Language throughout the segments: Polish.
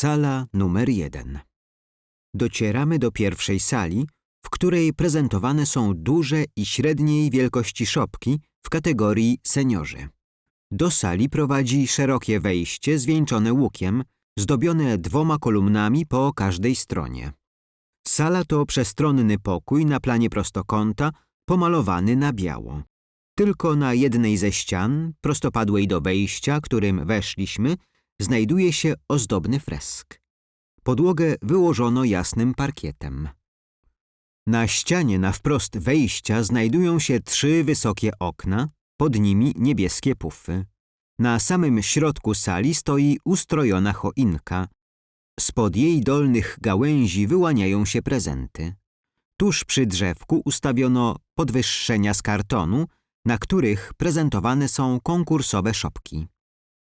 Sala numer jeden. Docieramy do pierwszej sali, w której prezentowane są duże i średniej wielkości szopki w kategorii seniorzy. Do sali prowadzi szerokie wejście zwieńczone łukiem, zdobione dwoma kolumnami po każdej stronie. Sala to przestronny pokój na planie prostokąta, pomalowany na biało. Tylko na jednej ze ścian, prostopadłej do wejścia, którym weszliśmy, znajduje się ozdobny fresk. Podłogę wyłożono jasnym parkietem. Na ścianie na wprost wejścia znajdują się trzy wysokie okna, pod nimi niebieskie pufy. Na samym środku sali stoi ustrojona choinka. Spod jej dolnych gałęzi wyłaniają się prezenty. Tuż przy drzewku ustawiono podwyższenia z kartonu, na których prezentowane są konkursowe szopki.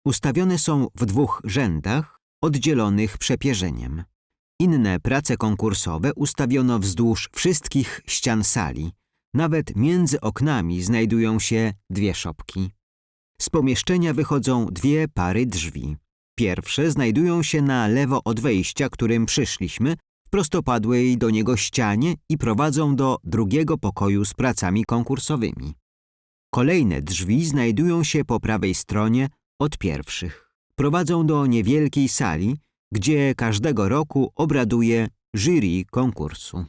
Ustawione są w dwóch rzędach, oddzielonych przepierzeniem. Inne prace konkursowe ustawiono wzdłuż wszystkich ścian sali. Nawet między oknami znajdują się dwie szopki. Z pomieszczenia wychodzą dwie pary drzwi. Pierwsze znajdują się na lewo od wejścia, którym przyszliśmy, w prostopadłej do niego ścianie i prowadzą do drugiego pokoju z pracami konkursowymi. Kolejne drzwi znajdują się po prawej stronie od pierwszych. Prowadzą do niewielkiej sali, gdzie każdego roku obraduje jury konkursu.